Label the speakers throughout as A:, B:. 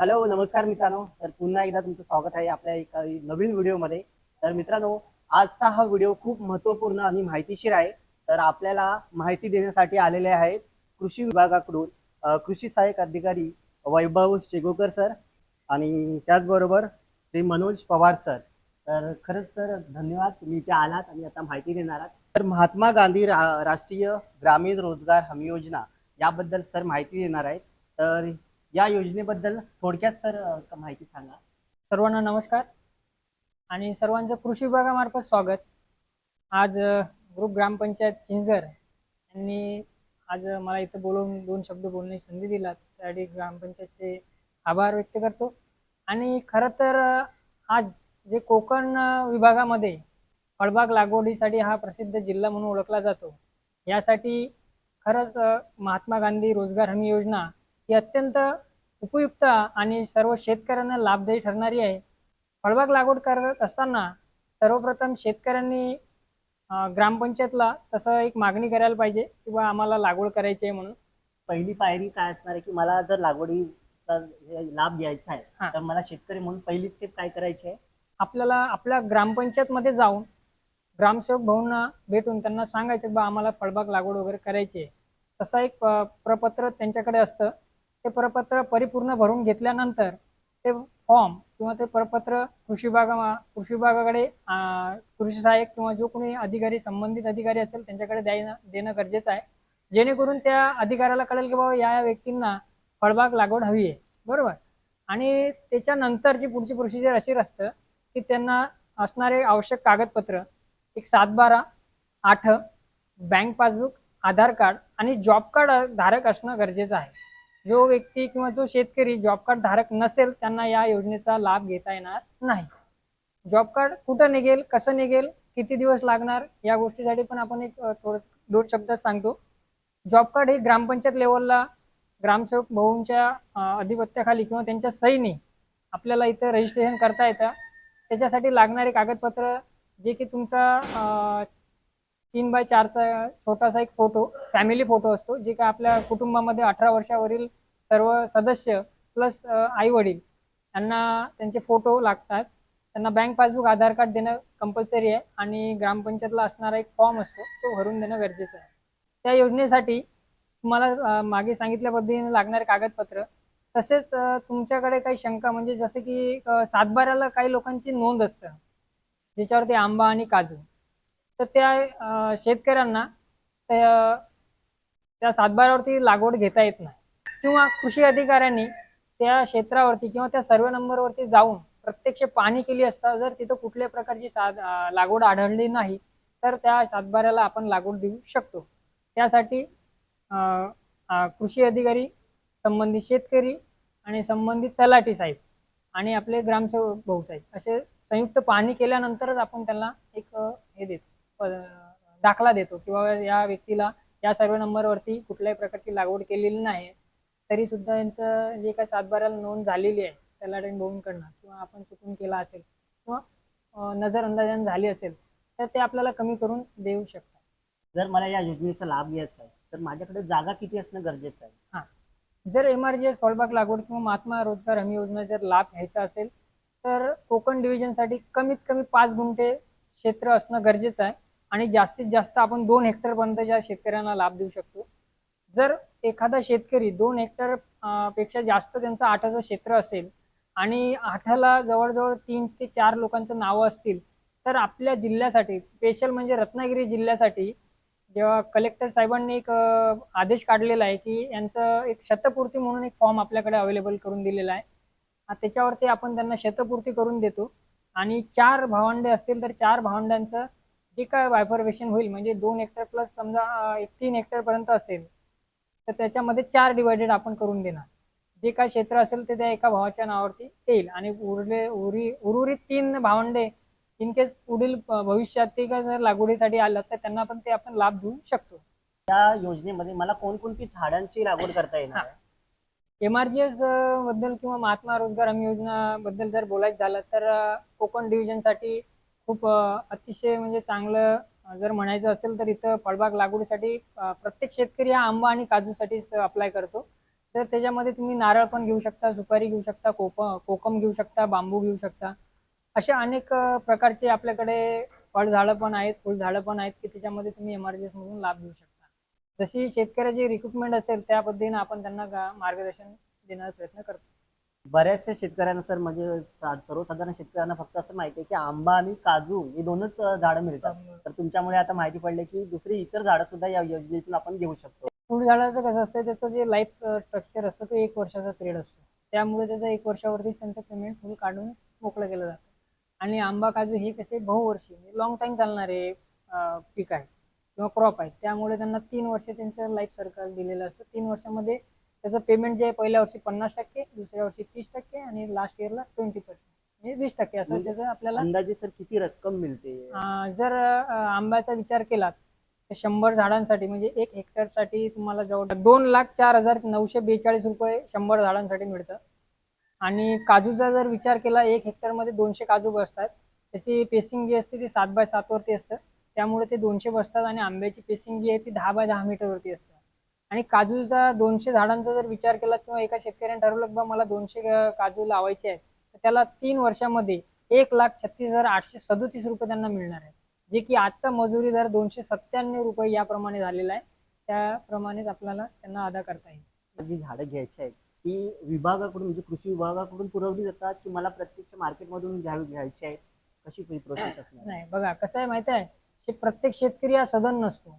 A: Hello नमस्कार मित्रांनो. तर पुन्हा एकदा तुमचं स्वागत आहे आपल्या एका नवीन व्हिडिओमध्ये. तर मित्रांनो आजचा हा व्हिडिओ खूप महत्त्वपूर्ण आणि माहितीशीर आहे. तर आपल्याला माहिती देण्यासाठी आलेले आहेत कृषी विभागाकडून कृषी सहाय्यक अधिकारी वैभव शेगोकर सर आणि त्याचबरोबर श्री मनोज पवार सर. तर खरंच सर धन्यवाद. तुम्ही इथे आलात आणि आता माहिती देणार आहात. तर महात्मा गांधी रा राष्ट्रीय ग्रामीण रोजगार हमी योजना याबद्दल सर माहिती देणार आहेत. तर या योजनेबद्दल थोडक्यात सर माहिती सांगा.
B: सर्वांना नमस्कार आणि सर्वांचं कृषी विभागामार्फत स्वागत. आज ग्रुप ग्रामपंचायत चिंचघर यांनी आज मला इथं बोलवून दोन शब्द बोलण्याची संधी दिला त्यासाठी ग्रामपंचायतचे आभार व्यक्त करतो. आणि खरं तर आज जे कोकण विभागामध्ये फळबाग लागवडीसाठी हा प्रसिद्ध जिल्हा म्हणून ओळखला जातो यासाठी खरंच महात्मा गांधी रोजगार हमी योजना ही अत्यंत उपयुक्त आणि सर्व शेतकऱ्यांना लाभदायी ठरणारी आहे. फळबाग लागवड करत असताना सर्वप्रथम शेतकऱ्यांनी ग्रामपंचायतला तसं एक मागणी करायला पाहिजे किंवा आम्हाला लागवड करायची आहे म्हणून.
A: पहिली पायरी काय असणार आहे की मला जर लागवडीचा लाभ घ्यायचा आहे
B: हा.
A: तर मला शेतकरी म्हणून पहिली स्टेप काय करायची आहे?
B: आपल्याला आपल्या ग्रामपंचायतमध्ये जाऊन ग्रामसेवक भाऊंना भेटून त्यांना सांगायचं बा आम्हाला फळबाग लागवड वगैरे करायची आहे. तसा एक प्रपत्र त्यांच्याकडे असतं. ते प्रपत्र परिपूर्ण भरून घेतल्यानंतर ते फॉर्म किंवा ते प्रपत्र कृषी विभागा कृषी विभागाकडे कृषी सहाय्यक किंवा जो कोणी अधिकारी संबंधित अधिकारी असेल त्यांच्याकडे द्यायला देणं गरजेचं आहे. जेणेकरून त्या अधिकाऱ्याला कळेल की बाबा या या व्यक्तींना फळबाग लागवड हवी आहे. बरोबर? आणि त्याच्यानंतरची पुढची प्रोसिजर अशी असतं की त्यांना असणारे आवश्यक कागदपत्र एक सात बारा आठ बँक पासबुक आधार कार्ड आणि जॉब कार्ड धारक असणं गरजेचं आहे. जो व्यक्ती किंवा जो शेतकरी जॉब कार्ड धारक नसेल त्यांना या योजनेचा लाभ घेता येणार नाही. जॉब कार्ड कुठं निघेल कसं निघेल किती दिवस लागणार या गोष्टीसाठी पण आपण एक थोडस थोडं दोन शब्दात सांगतो. जॉब कार्ड हे ग्रामपंचायत लेवलला ग्रामसेवक भाऊंच्या अधिपत्याखाली किंवा त्यांच्या सहीने आपल्याला इथं रजिस्ट्रेशन करता येतं. त्याच्यासाठी लागणारे कागदपत्र जे की तुमचा तीन बाय चारचा छोटासा एक फोटो फॅमिली फोटो असतो जे काय आपल्या कुटुंबामध्ये अठरा वर्षावरील सर्व सदस्य प्लस आई वडील त्यांना त्यांचे फोटो लागतात. त्यांना बँक पासबुक आधार कार्ड देणं कंपल्सरी आहे आणि ग्रामपंचायतला असणारा एक फॉर्म असतो तो भरून देणं गरजेचं आहे. त्या योजनेसाठी तुम्हाला मागे सांगितल्या पद्धतीने लागणारे कागदपत्र तसेच तुमच्याकडे काही शंका म्हणजे जसं की सातबाऱ्याला काही लोकांची नोंद असतं ज्याच्यावरती आंबा आणि काजू. तर त्या शेतकऱ्यांना त्या त्या लागवड घेता येत नाही. किंवा कृषी अधिकाऱ्यांनी त्या क्षेत्रावरती किंवा त्या सर्व नंबरवरती जाऊन प्रत्यक्ष पाणी केली असता जर तिथं कुठल्या प्रकारची साध लागवड आढळली नाही तर त्या सातबाऱ्याला आपण लागवड देऊ शकतो. त्यासाठी कृषी अधिकारी संबंधित शेतकरी आणि संबंधित तलाठी साहेब आणि आपले ग्रामसेवक भाऊ साहेब असे संयुक्त पाहणी केल्यानंतरच आपण त्यांना एक हे देतो. दाखला देतो किंवा या व्यक्तीला या सर्व नंबरवरती कुठल्याही प्रकारची लागवड केलेली नाही तरी सुद्धा यांचं जे काही सातबाऱ्याला नोंद झालेली आहे त्याला भाऊंकडनं किंवा आपण चुकून केला असेल किंवा नजर अंदाजाने झाली असेल तर ते आपल्याला कमी करून देऊ शकतात.
A: जर मला या योजनेचा लाभ घ्यायचा आहे तर माझ्याकडे जागा किती असणं गरजेचं आहे?
B: जर एम आर जी एस फळबाग लागवड किंवा महात्मा रोजगार हमी योजना जर लाभ घ्यायचा असेल तर कोकण डिव्हिजनसाठी कमीत कमी पाच गुंठे क्षेत्र असणं गरजेचं आहे. आणि जास्तीत जास्त आपण दोन हेक्टरपर्यंतच्या शेतकऱ्यांना लाभ देऊ शकतो. जर एखादा शेतकरी दोन हेक्टरपेक्षा जास्त त्यांचं आठाचं क्षेत्र असेल आणि आठाला जवळजवळ तीन ते चार लोकांचं नावं असतील तर आपल्या जिल्ह्यासाठी स्पेशल म्हणजे रत्नागिरी जिल्ह्यासाठी जेव्हा कलेक्टर साहेबांनी एक आदेश काढलेला आहे की यांचं एक शतपूर्ती म्हणून एक फॉर्म आपल्याकडे अवेलेबल करून दिलेला आहे. त्याच्यावरती आपण त्यांना शतपूर्ती करून देतो. आणि चार भावंडे असतील तर चार भावंडांचं जे काय बायफॉर्मेशन होईल म्हणजे दोन हेक्टर प्लस समजा एक तीन हेक्टर पर्यंत असेल तर त्याच्यामध्ये चार डिवायडेड आपण करून देणार. जे काय क्षेत्र असेल ते त्या एका भावाच्या नावावरती येईल. आणि उरले उरी उर्वरित तीन भावंडे इन केस पुढील भविष्यात ते काय जर लागवडीसाठी आलं तर त्यांना पण ते आपण लाभ देऊ शकतो.
A: या योजनेमध्ये मला कोणकोणती झाडांची लागवड करता येणार? आहे
B: एम आर जी एसबद्दल किंवा महात्मा रोजगार हमी योजना बद्दल जर बोलायचं झालं तर कोकण डिव्हिजनसाठी खूप अतिशय म्हणजे चांगलं जर म्हणायचं असेल तर इथं फळबाग लागवडीसाठी प्रत्येक शेतकरी हा आंबा आणि काजूसाठीच अप्लाय करतो. तर त्याच्यामध्ये तुम्ही नारळ पण घेऊ शकता सुपारी घेऊ शकता कोप कोकम घेऊ शकता बांबू घेऊ शकता. अशा अनेक प्रकारचे आपल्याकडे फळझाडं पण आहेत फुलझाडं पण आहेत की त्याच्यामध्ये तुम्ही एमआरजीएस मधून लाभ घेऊ शकता. जशी शेतकऱ्याची रिक्रुटमेंट असेल त्या पद्धतीने आपण त्यांना मार्गदर्शन देण्याचा प्रयत्न करतो.
A: बऱ्याचशा शेतकऱ्यांना सर म्हणजे सर्वसाधारण शेतकऱ्यांना फक्त असं माहिती आहे की आंबा आणि काजू हे दोनच झाडं मिळतात. तर तुमच्यामुळे आता माहिती पडली की दुसरी इतर झाडं सुद्धा या योजनेतून आपण घेऊ शकतो.
B: फुलझाडाचं कसं असतं त्याचं जे लाईफ स्ट्रक्चर असतं तो एक वर्षाचा पिरियड असतो. त्यामुळे त्याचं एक वर्षावरती त्यांचं पेमेंट फुल काढून मोकळं केलं जातं. आणि आंबा काजू हे कसे बहुवर्षी लॉंग टाइम चालणारे पीक आहे किंवा क्रॉप आहे. त्यामुळे त्यांना तीन वर्ष त्यांचं लाईफ सर्कल दिलेलं असतं. तीन वर्षामध्ये त्याचं पेमेंट जे आहे पहिल्या वर्षी पन्नास टक्के दुसऱ्या वर्षी तीस टक्के आणि लास्ट इयरला ट्वेंटी पर्सेंट म्हणजे वीस टक्के असं
A: म्हणजे
B: त्याचं आपल्याला
A: अंदाजे सर किती रक्कम मिळते?
B: जर आंब्याचा विचार केला तर शंभर झाडांसाठी म्हणजे एक हेक्टरसाठी तुम्हाला जवळ दोन लाख चार हजार नऊशे बेचाळीस रुपये शंभर झाडांसाठी मिळतं. आणि काजूचा जर विचार केला एक हेक्टरमध्ये दोनशे काजू बसतात. त्याची पेसिंग जी असते ती सात बाय सातवरती असतं. त्यामुळे ते दोनशे बसतात आणि आंब्याची पेसिंग जी आहे ती दहा बाय दहा मीटरवरती असते. आणि काजूचा दोनशे झाडांचा जर विचार केला किंवा एका शेतकऱ्याने ठरवलं की बा मला दोनशे काजू लावायचे आहेत तर त्याला तीन वर्षामध्ये एक लाख छत्तीस हजार आठशे सदोतीस रुपये त्यांना मिळणार आहे जे की आजचा मजुरी दर दोनशे सत्त्याण्णव रुपये याप्रमाणे झालेला आहे. त्याप्रमाणेच आपल्याला त्यांना अदा करता येईल.
A: जी झाडं घ्यायची आहेत ती विभागाकडून म्हणजे कृषी विभागाकडून पुरवली जातात की मला प्रत्यक्ष मार्केटमधून घ्यावी घ्यायची आहेत? कशी प्रोसेस
B: नाही बघा कसं आहे माहिती आहे प्रत्येक शेतकरी हा सदन नसतो.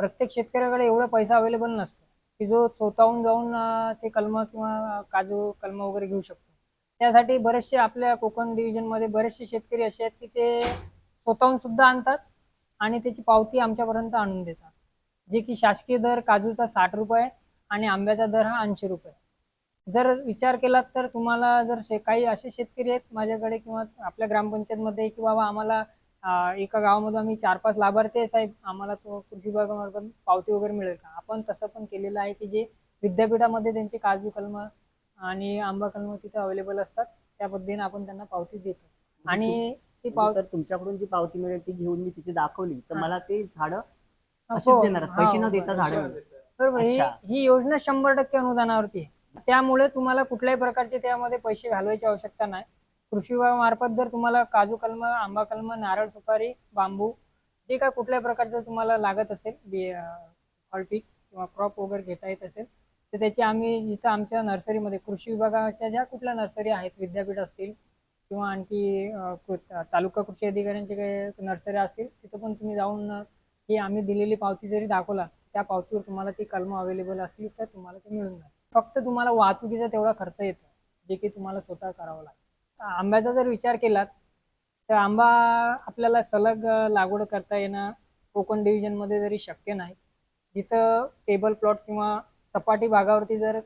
B: प्रत्येक शेतकऱ्याकडे एवढा पैसा अवेलेबल नसतो की जो स्वतःहून जाऊन अं, ते कलम किंवा काजू कलम वगैरे घेऊ शकतो. त्यासाठी बरेचसे आपल्या कोकण डिव्हिजनमध्ये बरेचसे शेतकरी असे आहेत की ते स्वतःहून सुद्धा आणतात आणि त्याची पावती आमच्यापर्यंत आणून देतात. जे की शासकीय दर काजूचा साठ रुपये आणि आंब्याचा दर हा ऐंशी रुपये. जर विचार केला तर तुम्हाला जर शे काही असे शेतकरी आहेत माझ्याकडे किंवा आपल्या ग्रामपंचायतमध्ये की बाबा आम्हाला एका गावामध्ये आम्ही चार पाच लाभार्थी आहे साहेब आम्हाला तो कृषी विभागामार्फत पावती वगैरे मिळेल का आपण तसं पण केलेलं आहे की जे विद्यापीठामध्ये त्यांचे काजू कलम आणि आंबा कलम तिथे अवेलेबल असतात त्या पद्धतीने आपण त्यांना पावती देतो आणि ती पावती
A: तर तुमच्याकडून जी पावती मिळेल ती घेऊन मी तिथे दाखवली तर. मला ते झाडं
B: हो.
A: पैसे न
B: हो,
A: देता झाडं
B: बरोबर. बरोबर ही
A: अच्छा.
B: ही योजना शंभर टक्के अनुदानावरती आहे त्यामुळे तुम्हाला कुठल्याही प्रकारचे त्यामध्ये पैसे घालवायची आवश्यकता नाही कृषी विभागामार्फत जर तुम्हाला काजू कलम आंबा कलम नारळ सुपारी बांबू जे काय कुठल्याही प्रकारचं तुम्हाला लागत असेल बी फळ पीक किंवा क्रॉप वगैरे घेता येत असेल तर त्याची आम्ही जिथं आमच्या नर्सरीमध्ये कृषी विभागाच्या ज्या कुठल्या नर्सरी आहेत विद्यापीठ असतील किंवा आणखी कृ- तालुका कृषी अधिकाऱ्यांचे काही नर्सरी असतील तिथं पण तुम्ही जाऊन ही आम्ही दिलेली पावती जरी दाखवला त्या पावतीवर तुम्हाला ती कलमं अवेलेबल असली तर तुम्हाला ते मिळून जाईल फक्त तुम्हाला वाहतुकीचा तेवढा खर्च येतो जे की तुम्हाला स्वतः करावं लागतं. आंब्याचा जर विचार केलात तर आंबा आपल्याला सलग लागवड करता येणं कोकण डिव्हिजनमध्ये जरी शक्य नाही जिथं टेबल प्लॉट किंवा सपाटी भागावरती जर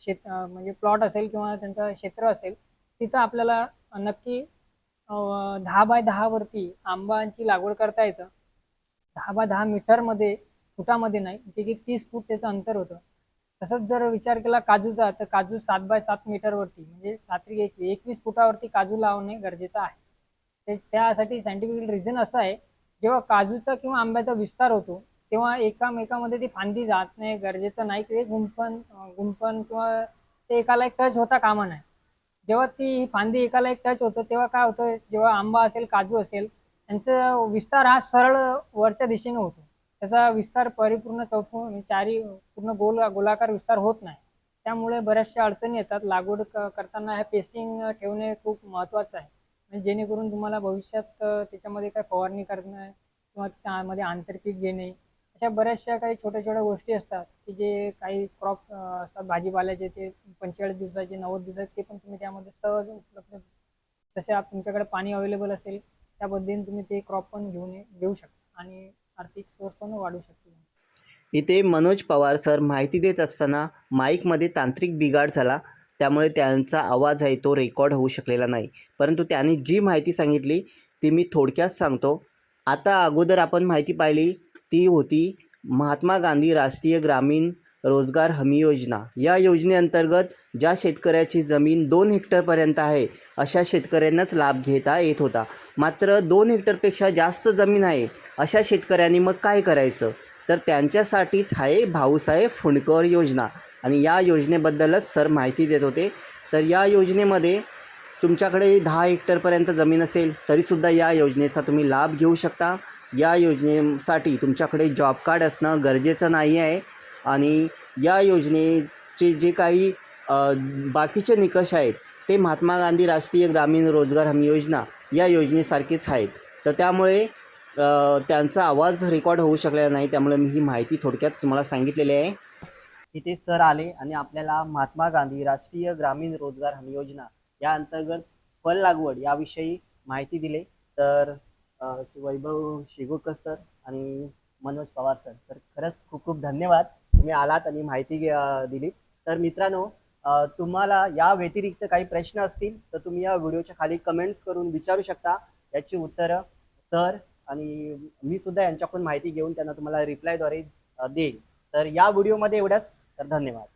B: शेत म्हणजे प्लॉट असेल किंवा त्यांचं क्षेत्र असेल तिथं आपल्याला नक्की दहा बाय दहावरती आंबांची लागवड करता येतं. दहा बाय दहा मीटरमध्ये फुटामध्ये नाही जे की तीस फूट त्याचं अंतर होतं. तसंच जर विचार केला काजूचा तर काजू सात बाय सात मीटरवरती म्हणजे सात्री एक एकवीस फुटावरती काजू लावणे गरजेचं आहे. ते त्यासाठी सायंटिफिक रिझन असं आहे जेव्हा काजूचा किंवा आंब्याचा विस्तार होतो तेव्हा एकामेकामध्ये ती फांदी जात नाही गरजेचं नाही की ते गुंफण किंवा ते एकाला एक टच होता कामा नाही जेव्हा ती फांदी एकाला एक टच होतं तेव्हा काय होतं जेव्हा आंबा असेल काजू असेल त्यांचा विस्तार हा सरळ वरच्या दिशेने होतो. त्याचा विस्तार परिपूर्ण चौफून चारी पूर्ण गोल गोलाकार विस्तार होत नाही. त्यामुळे बऱ्याचशा अडचणी येतात. लागवड क- करताना हे पेसिंग ठेवणे खूप महत्त्वाचं आहे. म्हणजे जेणेकरून तुम्हाला भविष्यात त्याच्यामध्ये काय फवारणी करणं किंवा त्यामध्ये आंतरपीक घेणे अशा बऱ्याचशा काही छोट्या छोट्या गोष्टी असतात की जे काही क्रॉप असतात भाजीपाल्याचे ते पंचेचाळीस दिवसाचे नव्वद दिवसाचे ते पण तुम्ही त्यामध्ये सहज उपलब्ध जसे तुमच्याकडे पाणी अवेलेबल असेल त्या पद्धतीने तुम्ही ते क्रॉप पण घेऊन घेऊ शकता. आणि आर्थिक सोर्स पण वाढू शकते.
C: इथे मनोज पवार सर माहिती देत असताना माईकमध्ये तांत्रिक बिघाड झाला. त्यामुळे त्यांचा आवाज आहे तो रेकॉर्ड होऊ शकलेला नाही. परंतु त्यांनी जी माहिती सांगितली ती मी थोडक्यात सांगतो. आता अगोदर आपण माहिती पाहिली ती होती महात्मा गांधी राष्ट्रीय ग्रामीण रोजगार हमी योजना. या योजनेअंतर्गत ज्या शेतकऱ्याची जमीन दोन हेक्टरपर्यंत आहे अशा शेतकऱ्यांनाच लाभ घेता येत होता. मात्र दोन हेक्टरपेक्षा जास्त जमीन आहे अशा शेतकऱ्यांनी मग काय करायचं? तर त्यांच्यासाठीच आहे भाऊसाहेब फुंडकर योजना. आणि या योजनेबद्दलच सर माहिती देत होते. तर या योजनेमध्ये तुमच्याकडे दहा हेक्टरपर्यंत जमीन असेल तरीसुद्धा या योजनेचा तुम्ही लाभ घेऊ शकता. या योजनेसाठी तुमच्याकडे जॉब कार्ड असणं गरजेचं नाही आहे. आणि या योजनेचे जे काही बाकीचे निकष आहेत ते महात्मा गांधी राष्ट्रीय ग्रामीण रोजगार हमी योजना या योजनेसारखेच आहेत. तर त्यामुळे त्यांचा आवाज रेकॉर्ड होऊ शकलेला नाही त्यामुळे मी ही माहिती थोडक्यात तुम्हाला सांगितलेली आहे.
A: तिथे सर आले आणि आपल्याला महात्मा गांधी राष्ट्रीय ग्रामीण रोजगार हमी योजना या अंतर्गत फळ लागवड याविषयी माहिती दिली. तर वैभव शिगोकर सर आणि मनोज पवार सर तर खरंच खूप खूप धन्यवाद. तुम्ही आलात आणि माहिती दिली. तर मित्रांनो तुम्हाला या व्यतिरिक्त काही प्रश्न असतील तर तुम्ही या व्हिडिओच्या खाली कमेंट्स करून विचारू शकता. याची उत्तरं सर आणि मी सुद्धा यांच्याकडून माहिती घेऊन त्यांना तुम्हाला रिप्लायद्वारे देईल देईन. तर या व्हिडिओमध्ये एवढ्याच तर धन्यवाद.